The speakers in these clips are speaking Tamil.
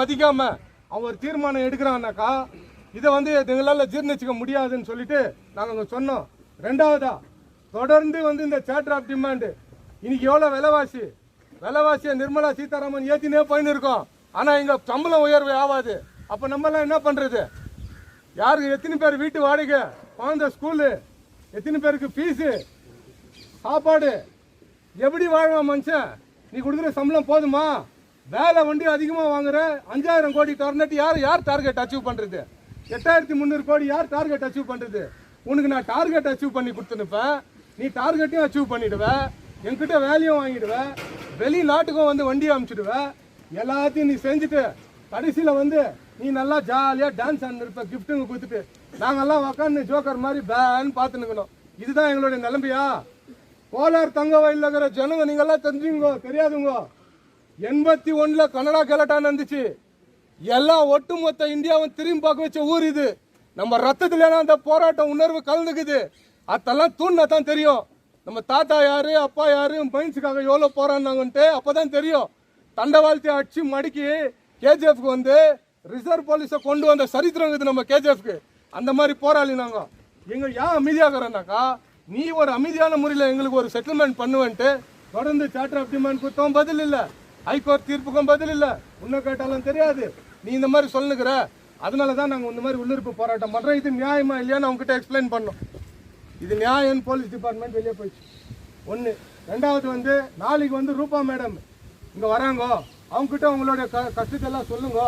மதிக்காம அவர் தீர்மானம் எடுக்கிறான்னாக்கா இதை வந்து எங்களால் ஜீர்ணிச்சிக்க முடியாதுன்னு சொல்லிட்டு நாங்கள் அங்கே சொன்னோம். ரெண்டாவதா தொடர்ந்து வந்து இந்த சேட்டர் ஆஃப் டிமாண்டு இன்னைக்கு எவ்வளோ விலைவாசி? விலைவாசியை நிர்மலா சீதாராமன் ஏற்றினே போயின்னு இருக்கோம் ஆனால் இங்கே சம்பளம் உயர்வு ஆகாது. அப்போ நம்மலாம் என்ன பண்ணுறது யாருக்கு எத்தனை பேர் வீட்டு வாடகை? குழந்த ஸ்கூலு? எத்தனை பேருக்கு ஃபீஸு சாப்பாடு? எப்படி வாழ்வான் மனுஷன்? நீ கொடுக்குற சம்பளம் போதுமா? வேலை வண்டி அதிகமாக வாங்குற அஞ்சாயிரம் கோடி திறந்துட்டு யார்? யார் டார்கெட் அச்சீவ் பண்ணுறது எட்டாயிரத்தி முந்நூறு கோடி யார் டார்கெட் அச்சீவ் பண்ணுறது உனக்கு நான் டார்கெட் அச்சீவ் பண்ணி கொடுத்துனுப்பேன் நீ டார்கெட்டையும் அச்சீவ் பண்ணிவிடுவேன் என்கிட்ட வேலையும் வாங்கிடுவ வெளிநாட்டுக்கும் வந்து வண்டியை அமுச்சிடுவேன் எல்லாத்தையும் நீ செஞ்சுட்டு கடைசியில் வந்து நீ நல்லா ஜாலியாக டான்ஸ் ஆடிருப்ப கிஃப்ட்டுங்க கொடுத்துட்டு நாங்கள்லாம் உக்காந்து ஜோக்கர் மாதிரி பேன்னு பார்த்துனுக்கணும் இதுதான் எங்களுடைய நிலைமையா? கோலார் தங்க வயலில் இருக்கிற ஜனங்க நீங்கள்லாம் தெரிஞ்சுங்க தெரியாதுங்க. எண்பத்தி ஒண்ணுல கனடா கலட்டா நடந்துச்சு. எல்லாம் ஒட்டுமொத்த இந்தியாவும் திரும்பி பார்க்க வச்ச ஊர் இது. நம்ம ரத்தத்துல அந்த போராட்டம் உணர்வு கலந்துக்குது. அதெல்லாம் தூண்ணா தான் தெரியும். நம்ம தாத்தா யாரு அப்பா யாரு மைன்ஸுக்காக எவ்வளோ போராடினாங்கன்ட்டு அப்பதான் தெரியும். தண்டவாளத்தை அடிச்சு மடக்கி கேஜிஎஃப்க்கு வந்து ரிசர்வ் போலீஸை கொண்டு வந்த சரித்திரம் இருக்குது நம்ம கேஜிஎஃப்க்கு. அந்த மாதிரி போராளி நாங்கள் எங்கள் ஏன் அமைதியாகிறோம்னாக்கா நீ ஒரு அமைதியான முறையில் எங்களுக்கு ஒரு செட்டில்மெண்ட் பண்ணுவேன்ட்டு தொடர்ந்து சார்ட்டர் ஆஃப் டிமாண்ட் கொடுத்தோம். பதில் இல்லை. ஹைகோர்ட் தீர்ப்புக்கும் பதில் இல்லை. உன்னை கேட்டாலும் தெரியாது. நீ இந்த மாதிரி சொல்லுகிற. அதனால தான் நாங்கள் இந்த மாதிரி உள்ளிருப்பு போராட்டம் பண்ணுறோம் இது நியாயமா இல்லையான்னு அவங்ககிட்ட எக்ஸ்பிளைன் பண்ணோம். இது நியாயம் போலீஸ் டிபார்ட்மெண்ட் வெளியே போயிடுச்சு. ஒன்று ரெண்டாவது வந்து நாளைக்கு வந்து ரூபா மேடம் இங்கே வராங்க. அவங்ககிட்ட அவங்களோட க கஷ்டத்தெல்லாம் சொல்லுங்க.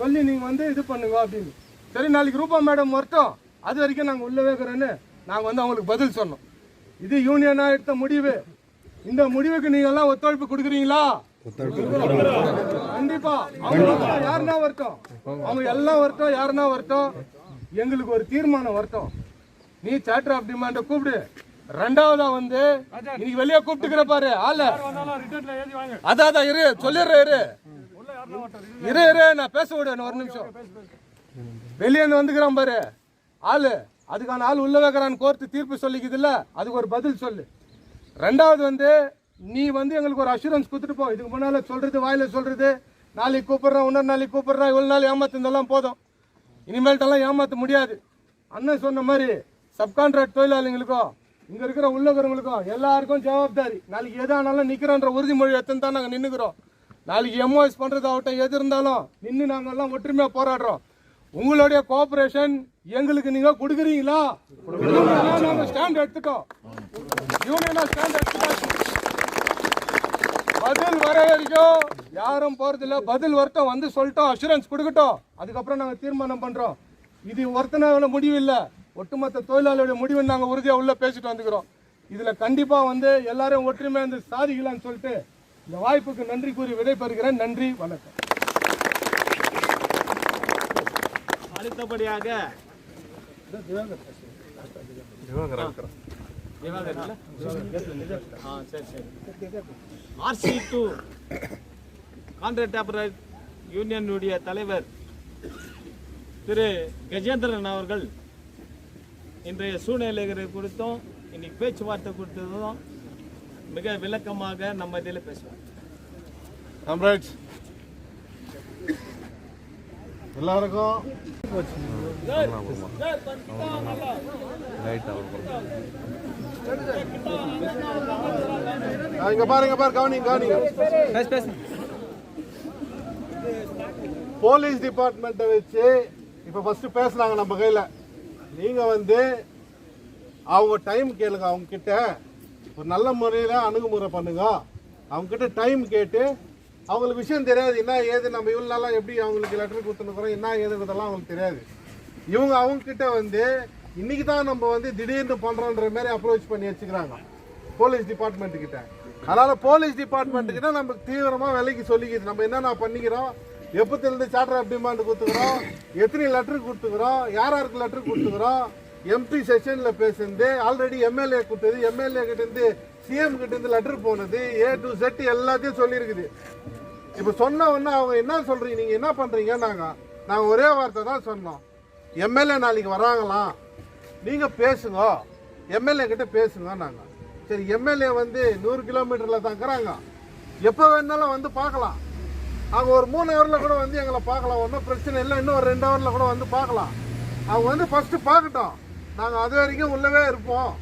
சொல்லி நீங்கள் வந்து இது பண்ணுங்க அப்படின்னு. சரி நாளைக்கு ரூபா மேடம் வரட்டும். அது வரைக்கும் நாங்கள் உள்ளே வைக்கிறேன்னு நாங்கள் வந்து அவங்களுக்கு பதில் சொன்னோம். இது யூனியனாக எடுத்த முடிவு. இந்த முடிவுக்கு நீங்கள்லாம் ஒத்துழைப்பு கொடுக்குறீங்களா? கண்டிப்பா. அவங்க யாருன்னா வரட்டும் அவங்க எல்லாம் வரட்டும் யாருன்னா வரட்டும் எங்களுக்கு ஒரு தீர்மானம் வரட்டும் நீ சேட்டர் ஆஃப் டிமாண்ட கூப்பிடு. ரெண்டாவதா வந்து இன்னைக்கு வெளியே கூப்பிட்டுக்கிற பாரு ஆளு. அதான் அதான் இரு. சொல்லிடுறேன் இரு. இரு இரு. நான் பேச விடுவேன் ஒரு நிமிஷம். வெளியே வந்துக்கிறான் பாரு. ஆளு. அதுக்கான ஆள் உள்ள வைக்கிறான். கோர்த்து தீர்ப்பு சொல்லிக்குது இல்ல அதுக்கு ஒரு பதில் சொல்லு. ரெண்டாவது வந்து நீ வந்து எங்களுக்கு ஒரு அஷூரன்ஸ் கொடுத்துட்டு போ. இதுக்கு முன்னால் சொல்கிறது வாயில் சொல்கிறது நாளைக்கு கூப்பிட்றா இன்னொரு நாளைக்கு கூப்பிட்றா இவ்வளோ நாள் ஏமாத்துனதெல்லாம் போதும். இனிமேல்ட்டெல்லாம் ஏமாற்ற முடியாது. அண்ணன் சொன்ன மாதிரி சப்கான்ட்ராக்ட் தொழிலாளிங்களுக்கோ இங்கே இருக்கிற உள்ளவர்களுக்கும் எல்லாருக்கும் ஜவாப்தாரி. நாளைக்கு எது ஆனாலும் நிற்கிறோன்ற உறுதிமொழி எத்தனை தான் நாங்கள் நின்றுக்கிறோம் நாளைக்கு எம்ஓஎஸ் பண்றதாகட்டும் எது இருந்தாலும் நின்று நாங்கள்லாம் ஒற்றுமையாக போராடுறோம். உங்களுடைய கோஆபரேஷன் எங்களுக்கு நீங்கள் கொடுக்குறீங்களா? நாங்கள் ஸ்டாண்ட் எடுத்துட்டோம். யூனியனாக ஸ்டாண்ட் எடுத்துட்டோம். பதில் வர வரைக்கும் யாரும் போறதில்ல. பதில் வரட்டும் வந்து சொல்லிட்டோம். அஷூரன்ஸ் கொடுக்கட்டும். அதுக்கப்புறம் நாங்க தீர்மானம் பண்றோம். இது ஒருத்தனால முடிவு இல்ல ஒட்டுமொத்த தொழிலாளியோட முடிவு நாங்க உறுதியா உள்ள பேசிட்டு வந்துக்கிறோம். இதுல கண்டிப்பா வந்து எல்லாரும் ஒற்றுமையா வந்து சாதிக்கலாம்னு சொல்லிட்டு இந்த வாய்ப்புக்கு நன்றி கூறி விடைபெறுகிறேன். நன்றி. வணக்கம். அடுத்தபடியாக திவாகர் இல்ல? ஆ, சரி, சரி. RC டூ கான்ட்ராக்ட் ஆபரேட் யூனியனுடைய தலைவர் திரு கஜேந்திரன் அவர்கள் இன்றைய சூழ்நிலைகளை குறித்தும் இன்னைக்கு பேச்சுவார்த்தை குறித்ததும் மிக விளக்கமாக நம்ம இதில் பேசுவோம் காம்ரேட்ஸ் எல்லாருக்கும் இங்க பாருங்க பாரு கவனிங்க கவனிங்க. போலீஸ் டிபார்ட்மெண்ட்டை வச்சு இப்போ ஃபர்ஸ்ட் பேசுனாங்க நம்ம கையில். நீங்க வந்து அவங்க டைம் கேளுங்க அவங்க கிட்ட. ஒரு நல்ல முறையில் அணுகுமுறை பண்ணுங்க. அவங்க கிட்ட டைம் கேட்டு அவங்களுக்கு விஷயம் தெரியாது என்ன ஏது நம்ம இவ்வளோ நாளாக எப்படி அவங்களுக்கு லெட்டர் கொடுத்துருக்குறோம் என்ன ஏதுங்கிறதெல்லாம் அவங்களுக்கு தெரியாது. இவங்க அவங்க கிட்ட வந்து இன்னைக்கு தான் நம்ம வந்து திடீர்னு பண்றோன்ற மாதிரி அப்ரோச் பண்ணி வச்சுக்கிறாங்க. போலீஸ் டிபார்ட்மெண்ட் கிட்ட. அதனால போலீஸ் டிபார்ட்மெண்ட் கிட்ட நம்ம தீவிரமா விலைக்கு சொல்லிக்கிது. நம்ம என்னென்ன பண்ணிக்கிறோம்? எப்பத்திலிருந்து சார்ட்டர் ஆஃப் டிமாண்ட் கொடுத்துக்கிறோம்? எத்தனை லெட்டர் கொடுத்துக்கிறோம்? யார் யாருக்கு லெட்டர் கொடுத்துக்கிறோம்? எம்பி செஷனில் பேசுனது ஆல்ரெடி எம்எல்ஏ கொடுத்தது. எம்எல்ஏ கிட்டேருந்து சிஎம் கிட்டேருந்து லெட்டர் போனது. ஏ டு செட் எல்லாத்தையும் சொல்லியிருக்குது. இப்போ சொன்ன உடனே அவங்க என்ன சொல்கிறீங்க நீங்கள் என்ன பண்ணுறீங்க நாங்கள் நாங்கள் ஒரே வார்த்தை தான் சொன்னோம். எம்எல்ஏ நாளைக்கு வராங்களாம். நீங்கள் பேசுங்க. எம்எல்ஏ கிட்ட பேசுங்க நாங்கள் சரி எம்எல்ஏ வந்து நூறு கிலோமீட்டரில் தாங்கிறாங்க. எப்போ வேணாலும் வந்து பார்க்கலாம். அவங்க ஒரு மூணு ஹவரில் கூட வந்து எங்களை பார்க்கலாம். ஒன்றும் பிரச்சனை இல்லை. இன்னும் ஒரு ரெண்டு ஹவரில் கூட வந்து பார்க்கலாம். அவங்க வந்து ஃபஸ்ட்டு பார்க்கட்டும். நாங்கள் அது வரைக்கும் உள்ளவே இருப்போம்.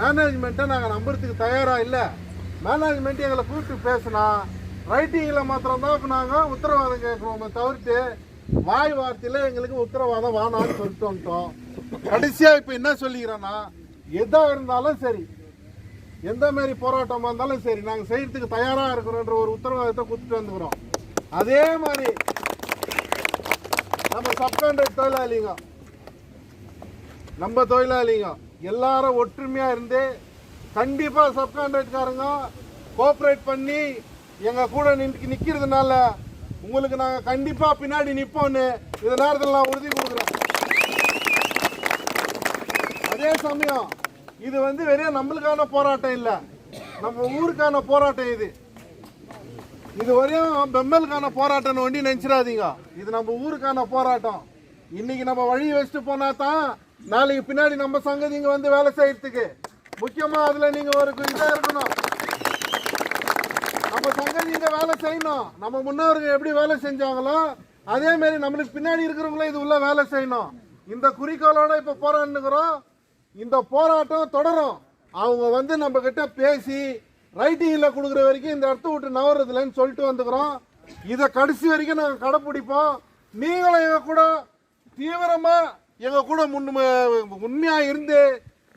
மேனேஜ்மெண்ட்டை நாங்கள் நம்புறதுக்கு தயாராக இல்லை. மேனேஜ்மெண்ட் எங்களை கூப்பிட்டு பேசினா ரைட்டிங்கில் மாத்திரம்தான் இப்போ நாங்கள் உத்தரவாதம் கேட்குறோமே தவிர்த்து வாய் வார்த்தையில் எங்களுக்கு உத்தரவாதம் வேணாம்னு சொல்லிட்டு வந்துட்டோம். கடைசியாக இப்போ என்ன சொல்லிக்கிறேன்னா எதா இருந்தாலும் சரி எந்த மாதிரி போராட்டமாக இருந்தாலும் சரி நாங்கள் செய்யறதுக்கு தயாராக இருக்கிறோன்ற ஒரு உத்தரவாதத்தை கொடுத்துட்டு வந்துக்கிறோம். அதே மாதிரி நம்ம சப்கான்ட்ராக்ட் தொழிலாளிங்க நம்ம தொழிலாளிங்க எல்லாரும் ஒற்றுமையா இருந்து கண்டிப்பா சப்கான்ட்ராக்ட்காரங்க கோஆப்ரேட் பண்ணி எங்க கூட நின்று நிக்கிறதுனால உங்களுக்கு நாங்க கண்டிப்பா பின்னாடி நிப்போம்னு இந்த நேரத்தில் நான் உறுதி கொடுக்குறேன். அதே சமயம் இது வந்து வெறும் நம்மளுக்கான போராட்டம் இல்லை. நம்ம ஊருக்கான போராட்டம் இது. இது வரையும் பெம்மலுக்கான போராட்டம் ஒண்டி நினைச்சிடாதீங்க. இது நம்ம ஊருக்கான போராட்டம். இன்னைக்கு நம்ம வழி வச்சுட்டு போனா தான் நாளைக்கு பின்னாடி நம்ம சங்கதிங்க வந்து வேலை செய்யறதுக்கு. முக்கியமா அதுல நீங்க ஒரு இதா இருக்கணும். நம்ம சங்கதிங்க வேலை செய்யணும். நம்ம முன்னோர்கள் எப்படி வேலை செஞ்சாங்களோ அதே மாதிரி நம்மளுக்கு பின்னாடி இருக்கிறவங்களும் இது உள்ள வேலை செய்யணும். இந்த குறிக்கோளோட இப்ப போராடுகிறோம் இந்த போராட்டம் தொடரும். அவங்க வந்து நம்ம கிட்ட பேசி ரைட்டிங்ல கொடுக்குற வரைக்கும் இந்த இடத்த விட்டு நவறதில்லைன்னு சொல்லிட்டு வந்துக்கிறோம். இதை கடைசி வரைக்கும் நாங்கள் கடைப்பிடிப்போம். நீங்களும் எங்க கூட தீவிரமா எங்க கூட முன் உண்மையா இருந்து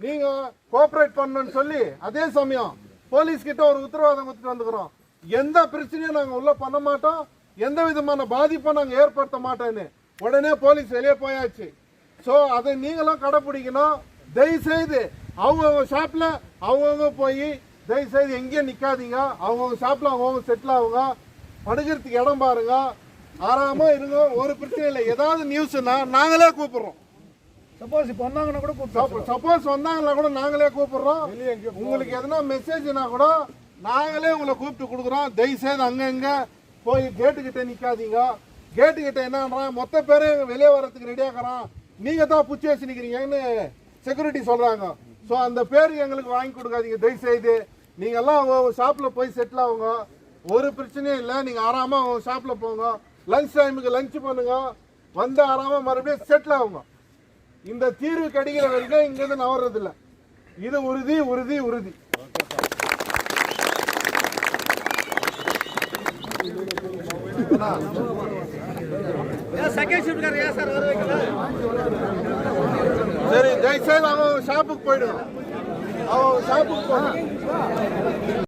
நீங்க கோஆபரேட் பண்ணணும்னு சொல்லி அதே சமயம் போலீஸ் கிட்ட ஒரு உத்தரவாதம் கொடுத்துட்டு வந்துக்கிறோம். எந்த பிரச்சனையும் நாங்க உள்ள பண்ண மாட்டோம். எந்த விதமான பாதிப்பும் நாங்க ஏற்படுத்த மாட்டோன்னு உடனே போலீஸ் வெளியே போயாச்சு. ஸோ அதை நீங்களும் கடைப்பிடிக்கணும். தயவு செய்து அவங்கவுங்க ஷாப்ல அவங்கவுங்க போய் தயவு செய்து எங்கேயும் நிக்காதீங்க. அவங்கவுங்க ஷாப்ல அவங்கவுங்க செட்டில் ஆகுங்க. படுக்கிறதுக்கு இடம் பாருங்க. ஆறாம இருங்க. ஒரு பிரச்சனை இல்லை. ஏதாவது நியூஸ்னா நாங்களே கூப்பிடுறோம். சப்போஸ் இப்போ வந்தாங்கன்னா கூட கூப்பிட்டு சப்போஸ் வந்தாங்களா கூட நாங்களே கூப்பிடுறோம். உங்களுக்கு எதனா மெசேஜ்னா கூட நாங்களே உங்களை கூப்பிட்டு கொடுக்குறோம். தயவுசெய்து அங்கங்க போய் கேட்டுக்கிட்ட நிற்காதீங்க கேட்டுக்கிட்ட என்னன்றா மொத்த பேர் வெளியே வர்றதுக்கு ரெடியாக்குறான் நீங்கள் தான் புச்சி வச்சு நிற்கிறீங்கன்னு செக்யூரிட்டி சொல்கிறாங்க ஸோ அந்த பேர் எங்களுக்கு வாங்கி கொடுக்காதீங்க. தயவுசெய்து. செய்து நீங்க எல்லாம் அவங்க போய் செட்டில் ஆகுங்க. ஒரு பிரச்சனையும் இல்லை. நீங்கள் ஆறாமல் அவங்க ஷாப்பில் போங்க. லஞ்ச் டைமுக்கு லஞ்ச் பண்ணுங்க. வந்து ஆறாமல் மறுபடியும் செட்டில் ஆகுங்க. இந்த தீர்வு கிடைக்கிற வரைக்கும் இங்கேருந்து நவர்றதில்லை இது உறுதி உறுதி உறுதி. சரி தயவுசெய்து அவன் ஷாப்புக்கு போயிடும் அவன் ஷாப்புக்கு போகணும்